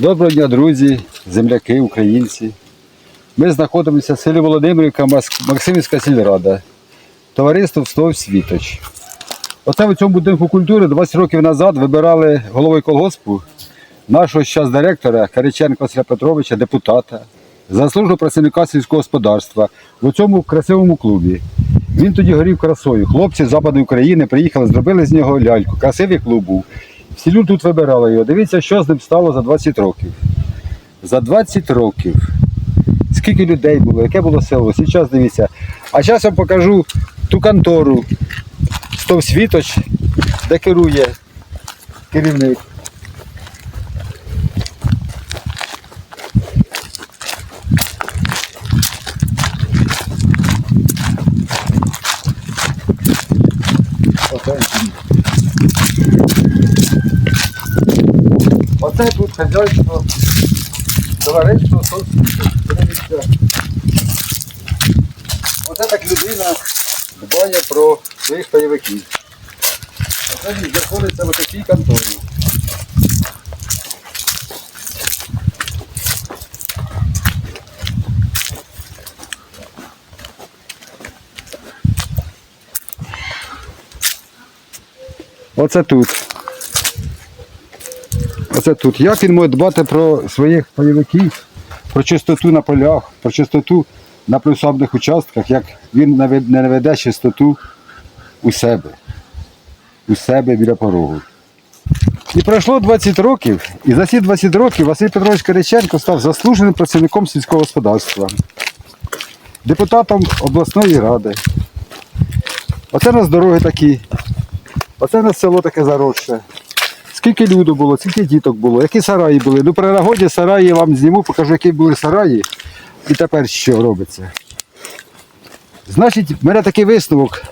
Доброго дня, друзі, земляки, українці. Ми знаходимося в селі Володимирівка, Максимівська сільрада. Товариство «Встов Світоч. Оце в цьому будинку культури 20 років назад вибирали головою колгоспу нашого зараз директора Кариченка Василя Петровича, депутата, заслуженого працівника сільського господарства у цьому красивому клубі. Він тоді горів красою. Хлопці з Западної України приїхали, зробили з нього ляльку. Красивий клуб був. Всі люди тут вибирали його. Дивіться, що з ним стало за 20 років. За 20 років. Скільки людей було, яке було село. Зараз дивіться. А зараз я вам покажу ту контору Стов Світоч, де керує керівник. Оце. Оце тут хазяйство, товариство. Подивіться. Оце так людина дбає про своїх пайовиків. Оце він знаходиться в такій конторі. Оце тут. Оце тут. Як він може дбати про своїх пайовиків, про чистоту на полях, про чистоту на плюсобних участках, як він не наведе чистоту у себе, у себе біля порогу. І пройшло 20 років, і за ці 20 років Василь Петрович Кириченко став заслуженим працівником сільського господарства, депутатом обласної ради. Оце у нас дороги такі, оце у нас село таке заросше. Скільки люду було, скільки діток було, які сараї були. Ну, при нагоді сараї я вам зніму, покажу, які були сараї. І тепер що робиться. Значить, в мене такий висновок.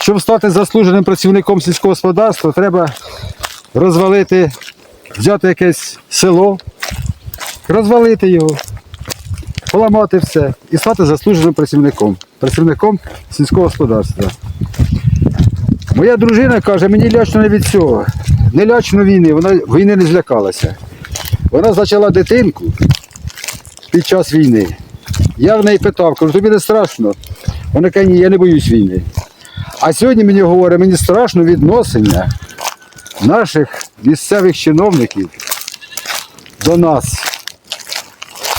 Щоб стати заслуженим працівником сільського господарства, треба розвалити, взяти якесь село, розвалити його, поламати все і стати заслуженим працівником, працівником сільського господарства. Моя дружина каже, мені лячно не від цього. Не лячно війни, вона війни не злякалася. Вона зачала дитинку під час війни. Я в неї питав, кажу, тобі не страшно. Вона каже, ні, я не боюсь війни. А сьогодні мені говорить, мені страшно відношення наших місцевих чиновників до нас.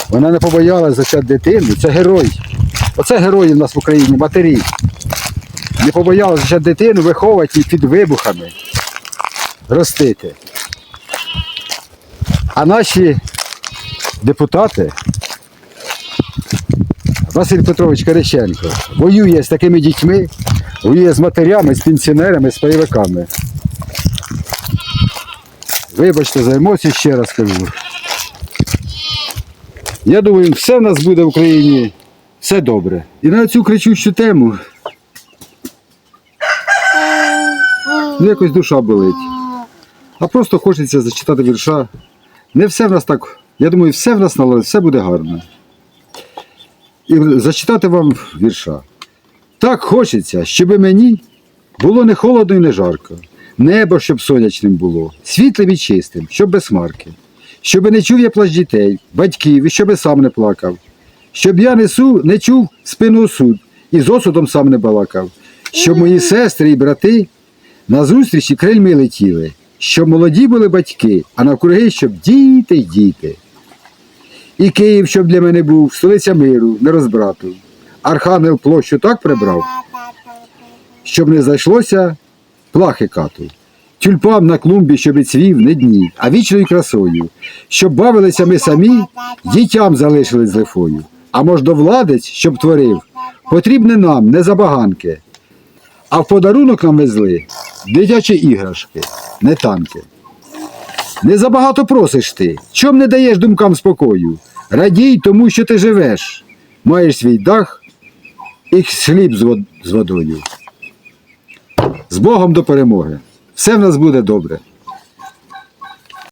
Вона не побоялась зачати дитину. Це герой. Оце герої в нас в Україні, матері. Не побоялися дитину виховувати під вибухами, ростити. А наші депутати, Василь Петрович Кириченко, воює з такими дітьми, воює з матерями, з пенсіонерами, з пайовиками. Вибачте за емоції, ще раз кажу. Я думаю, все в нас буде в Україні, все добре. І на цю кричущу тему Ну, якось душа болить. А просто хочеться зачитати вірша. Не все в нас так. Я думаю, все в нас наладить, все буде гарно. І зачитати вам вірша. Так хочеться, щоб мені було не холодно і не жарко. Небо, щоб сонячним було, світлим і чистим, щоб без хмарки. Щоб не чув я плач дітей, батьків, і щоб сам не плакав. Щоб я несу, не чув спину суд і з осудом сам не балакав. Щоб мої сестри і брати на зустрічі крильми летіли, щоб молоді були батьки, а навкруги, щоб діти й діти. І Київ, щоб для мене був, столиця миру, не розбрату. Архангел площу так прибрав, щоб не зайшлося плахи кату. Тюльпан на клумбі, щоб і цвів не дні, а вічною красою, щоб бавилися ми самі, дітям залишились з лихою. А мождовладець, щоб творив, потрібне нам не забаганки, а в подарунок нам везли дитячі іграшки, не танки. Не забагато просиш ти, чом не даєш думкам спокою? Радій тому, що ти живеш, маєш свій дах і хліб з з водою. З Богом до перемоги. Все в нас буде добре.